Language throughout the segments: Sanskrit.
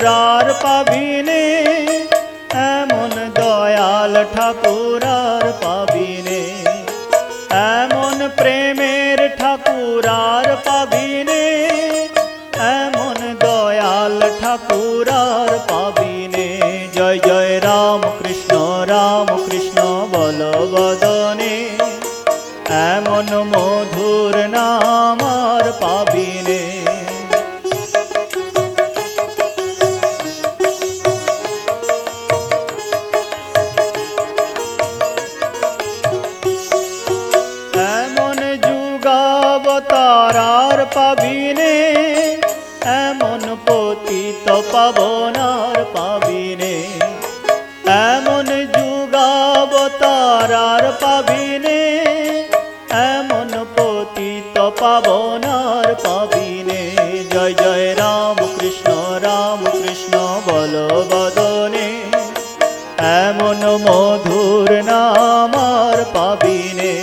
তোরার পাবিনে এমন দয়াল ঠাকুর পাবিনে।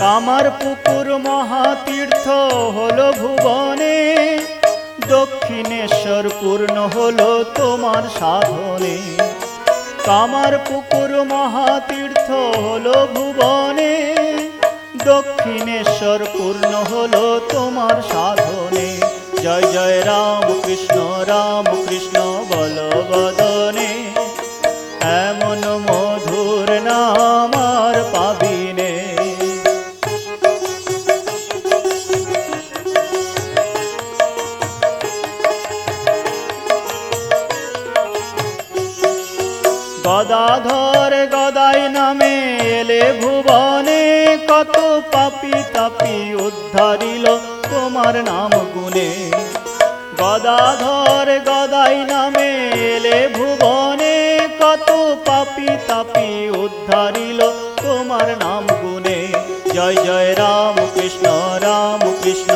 কামার পুকুর মহাতীর্থ হলো ভুবনে, দক্ষিণেশ্বর পূর্ণ হলো তোমার সাধনে। কামার পুকুর মহাতীর্থ হলো ভুবনে দক্ষিণেশ্বর পূর্ণ হলো তোমার সাধনে। জয় জয় রাম কৃষ্ণ রাম কৃষ্ণ বলবদনে নামে এলে ভুবনে কত পাপি তাপি উদ্ধারিল। তোমার নাম গুনে জয় জয় রাম কৃষ্ণ রাম কৃষ্ণ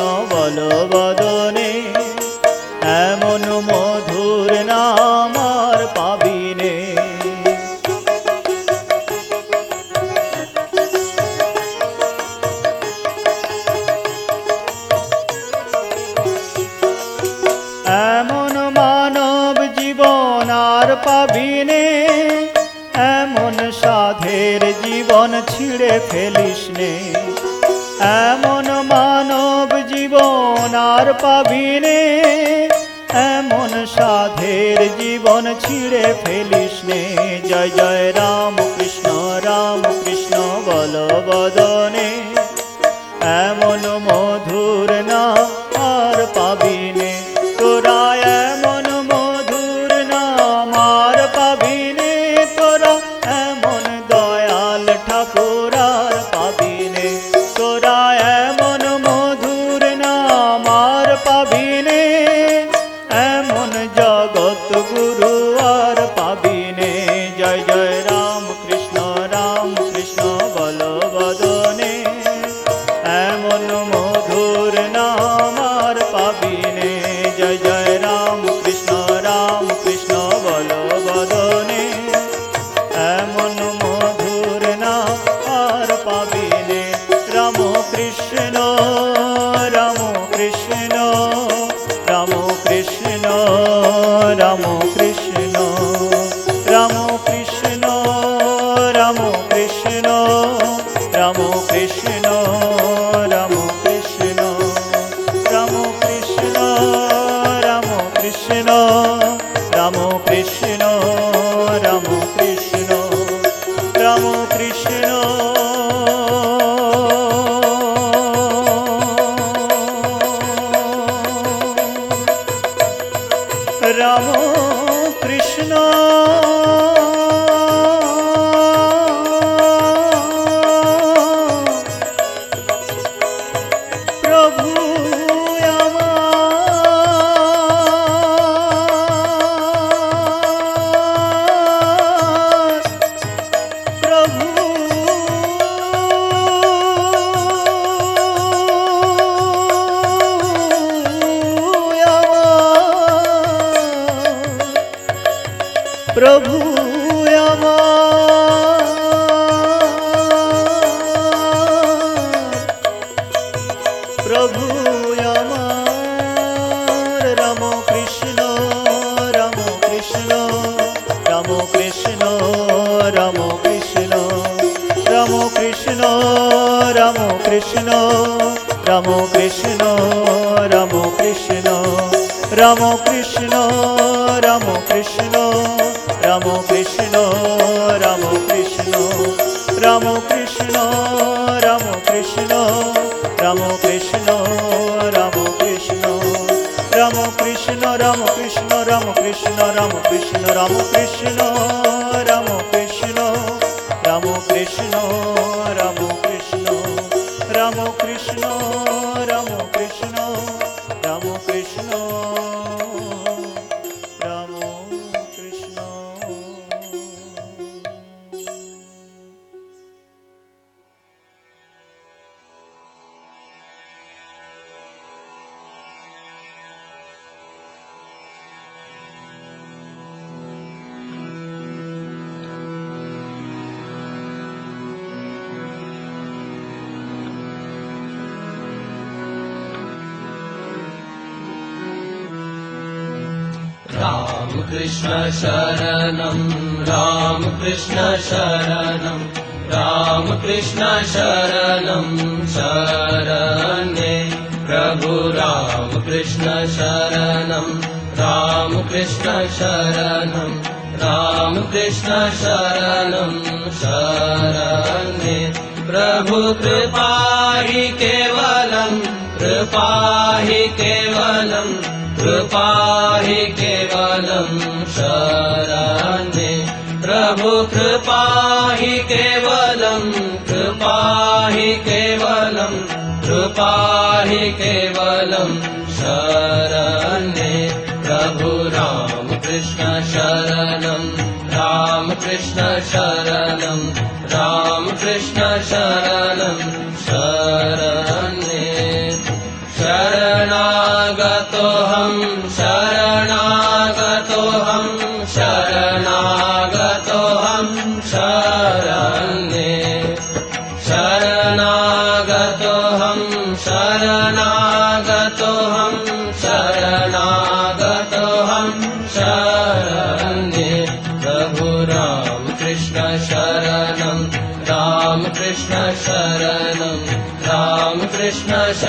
আর পাবিনে এমন সাধের জীবন ছিঁড়ে ফেলিস নে। জয় জয় রাম কৃষ্ণ রাম কৃষ্ণ বল বদনে, এমন জনম কৃষ্ণ রাম কৃষ্ণ প্রভু আমার প্রভু আমার রাম কৃষ্ণ রাম কৃষ্ণ রাম কৃষ্ণ রাম কৃষ্ণ রাম কৃষ্ণ রাম কৃষ্ণ রাম কৃষ্ণ রাম কৃষ্ণ রাম কৃষ্ণ রাম কৃষ্ণ রাম কৃষ্ণ রাম কৃষ্ণ রাম কৃষ্ণ রাম কৃষ্ণ রাম কৃষ্ণ রাম কৃষ্ণ রাম কৃষ্ণ রাম কৃষ্ণ রাম কৃষ্ণ রাম কৃষ্ণ রাম কৃষ্ণ राम कृष्ण शरणम् राम कृष्ण शरणम् रामकृष्ण शरणम् शरणे। प्रभु राम कृष्ण शरणम् रामकृष्ण शरणम् रामकृष्ण शरणम् शरणे। प्रभु कृपाहि केवलम् कृपाहि केवलम् कृपाहि केवलम् शरणे। प्रभु कृपाहि केवलम् कृपाहि केवलम् कृपाहि केवलम् शरणे प्रभु राम कृष्ण शरणम् राम कृष्ण शरणम् राम कृष्ण शरणं शरणे। तो हम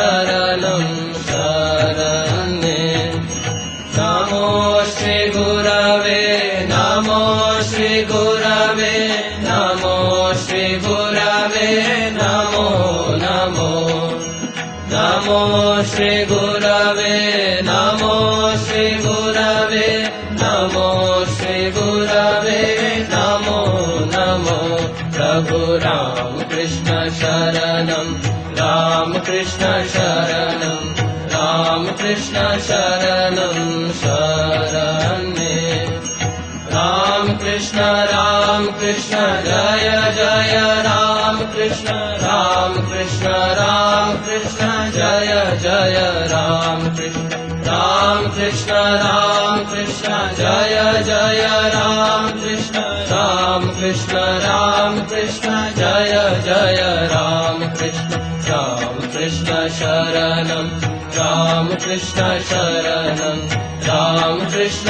शरणं सरन् दमो श्री गुरवे दमो श्री गुरवे दमो श्री गुरवे दमो नमो दमो श्री गौरवे दमो श्री गुरवे दमो श्री गुरवे दमो नमो प्रभु राम कृष्ण चरणम् रणं राम कृष्ण शरणं शरणे रामकृष्ण रामकृष्ण जय जय रामकृष्ण रामकृष्ण रामकृष्ण जय जय रामकृष्ण रामकृष्ण रामकृष्ण जय जय रामकृष्ण रामकृष्ण रामकृष्ण जय जय राम रणम् राम रामकृष्ण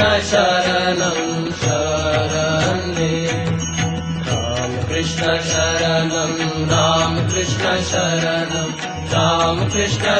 शरणं। शरणे रामकृष्ण शरणं। राम कृष्ण शरणं। राम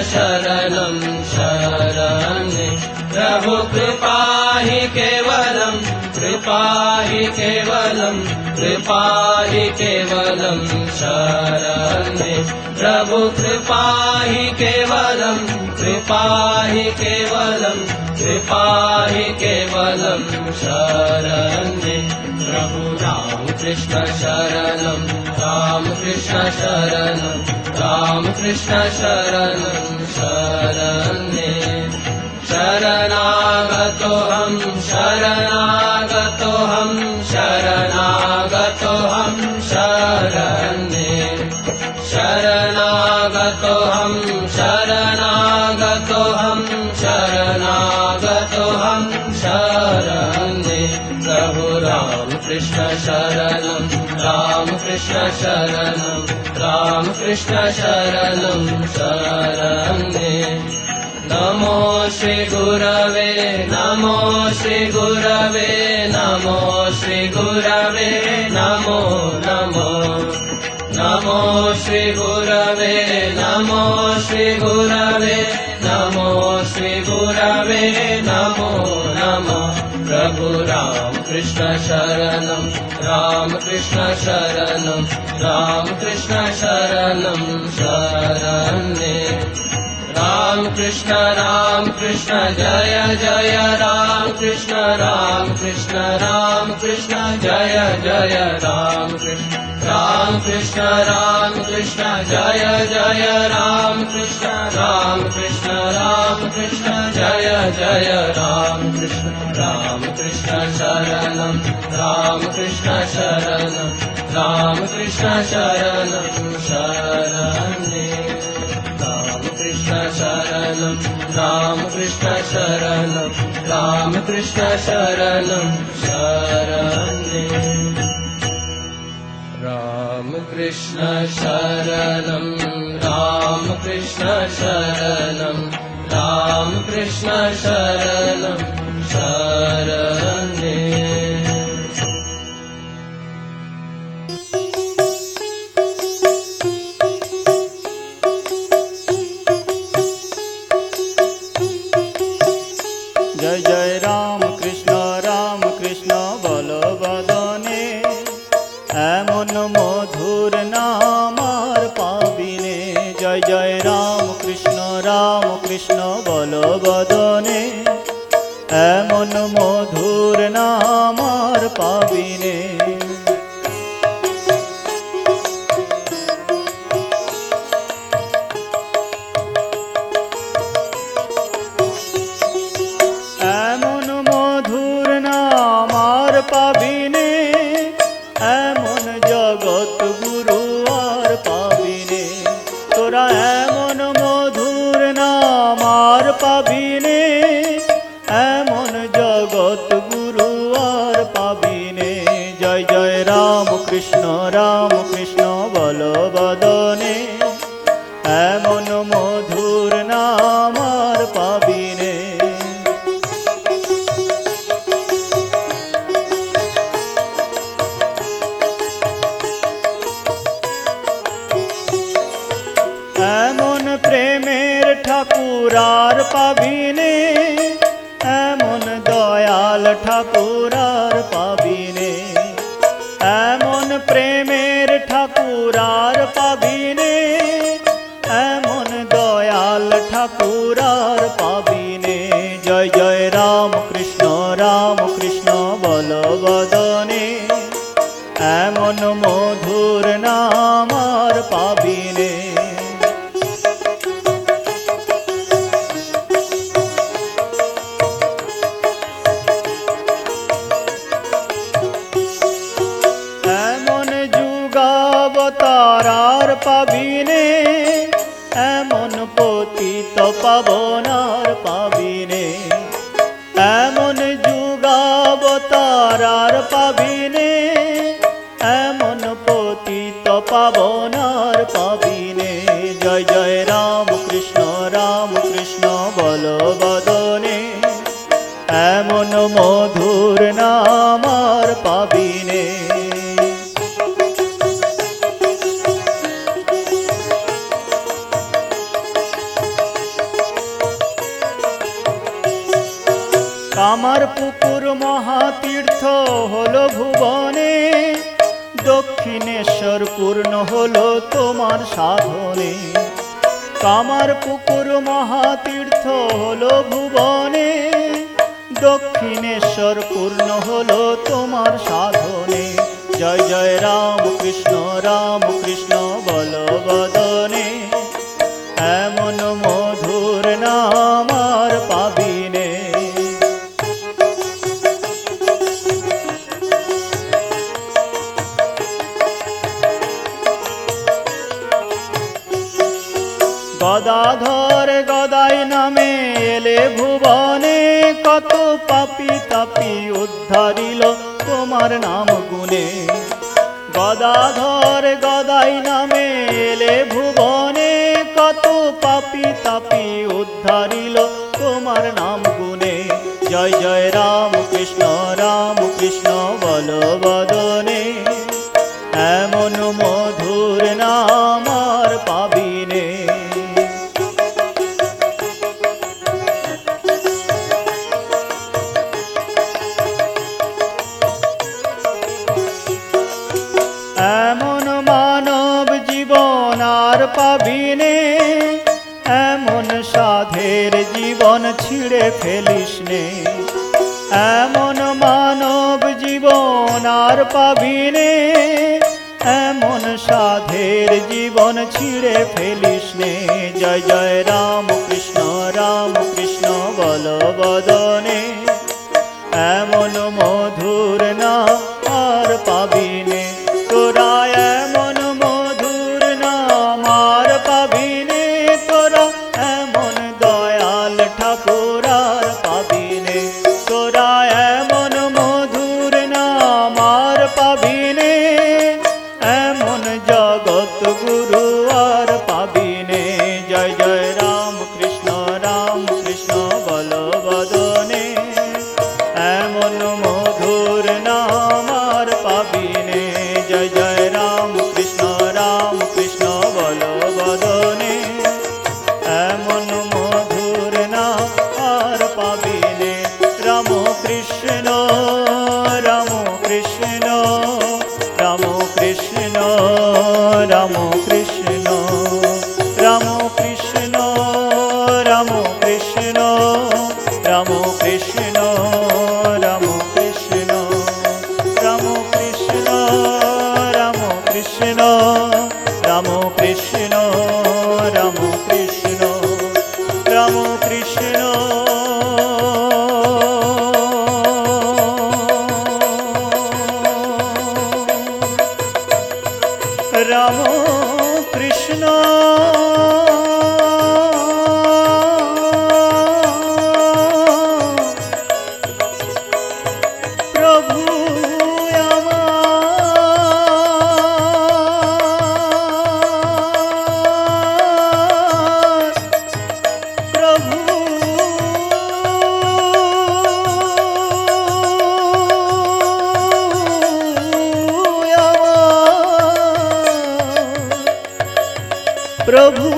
शरणं। शरणे प्रभु कृपाहि केवलम् कृपाहि केवलम् कृपाहि केवलम् शरणे। प्रभु कृपाहि केवलम् कृपाहि केवलं कृपाहि केवलम् शरणे। प्रभु रामकृष्ण शरणम् रामकृष्ण शरणम् रामकृष्ण शरणम् शरणे। शरणागतोऽहं शरणागतोऽहं शरणागतोऽहं शरण्ये। शरणागतोऽहं शरणागतोऽहं शरणागतोऽहं शरण्ये। प्रभु राम कृष्ण शरणं राम कृष्ण शरणं शरणं नमो श्रीगुरवे नमो श्रीगुरवे नमो श्रीगुरवे नमो नमो नमो श्रीगुरवे नमो श्रीगुरवे नमो श्रीगुरवे नमो नमो। प्रभु राम कृष्ण शरणं राम कृष्ण शरणं राम कृष्ण शरणं शरण्ये राम कृष्ण राम कृष्ण जय जय राम कृष्ण राम कृष्ण राम कृष्ण जय जय राम कृष्ण राम कृष्ण राम कृष्ण जय जय राम कृष्ण राम कृष्ण राम कृष्ण जय जय राम कृष्ण राम कृष्ण शरणं राम कृष्ण शरणं राम कृष्ण शरणं राम कृष्ण शरणं। राम कृष्ण शरणं। राम कृष्ण शरणं। शरण्ये। राम कृष्ण शरणं। राम शरणं। राम कृष्ण शरणं ঠাকুরার পাবিনে এমন দয়াল ঠাকুরার পাবিনে এমন প্রেমে পাবিনে, এমন পতিত পাবনার পাবিনে, এমন যুগাবতারার পাবিনে, এমন পতিত পাবনার পাবিনে। জয় জয় রাম কৃষ্ণ রাম কৃষ্ণ বল বদনে, এমন মধুর নামার পাবিনে। আমার সাধনে। কামার পুকুর মহাতীর্থ হলো ভুবনে। দক্ষিণেশ্বর পূর্ণ হলো তোমার সাধনে। জয় জয় রাম কৃষ্ণ রাম কৃষ্ণ বলবদনে। এমন বলো বলো ফেলিস নে। জয় জয় রাম কৃষ্ণ রাম কৃষ্ণ বল বদনে এমন মধুর না এমন মধুর না Một প্রভু